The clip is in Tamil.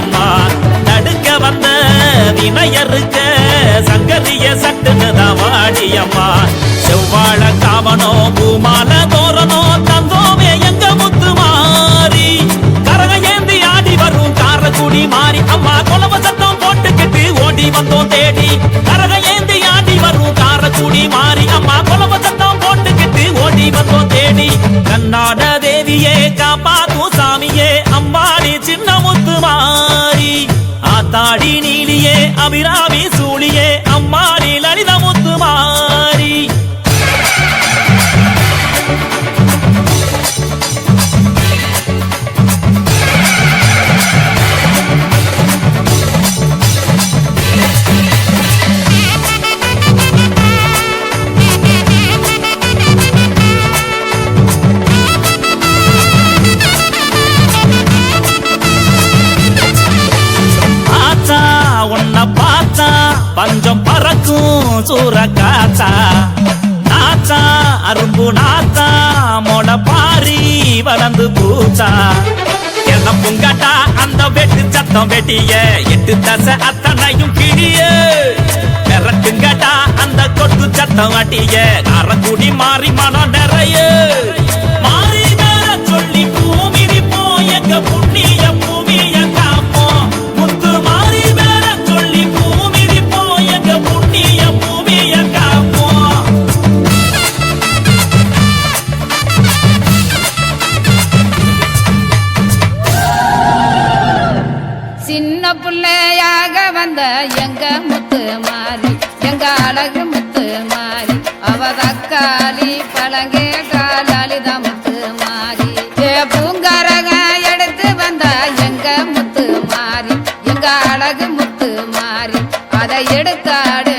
அம்மா தடுக்க வந்த வினையருக்க சங்கதிய சட்டுன்னு தான் வாடியம்மா செவ்வாழ காவனோ பூமால தோரணோ தந்தோமே எங்க முத்து மாறி. கரக ஏந்தி ஆடி வரும் காரக்குடி மாறி. அம்மா கொலவ சத்தம் போட்டுக்கிட்டு ஓடி வந்தோம் தேடி. கரக ஏந்தி ஆடி வரும் காரக்குடி மாறி. அம்மா கொலவ சத்தம் போட்டுக்கிட்டு ஓடி வந்தோம் தேடி. கண்ணாட தேவியே காப்பாத்தும் சாமியே. I'll be பஞ்சம் பறக்கும் சூற காத்தா. நாச்சா அரும்பு நாத்தா மொட பாரி வளர்ந்து பூச்சா என்ன புங்கட்டா அந்த வெட்டு சத்தம் வெட்டிய. எட்டு தசை அத்தனையும் கிழிய மிரட்டுங்கட்டா அந்த கொட்டு சத்தம் வட்டிய அறக்குடி மாறி மனம் நிறைய. சின்ன பிள்ளையாக வந்த எங்க முத்து மாறி எங்க அழகு முத்து மாறி அவ தக்காளி பழங்கே லலித முத்து மாறி. ஏ பூங்கரக எடுத்து வந்த எங்க முத்து மாறி எங்க அழகு முத்து மாறி அதை எடுத்தாடு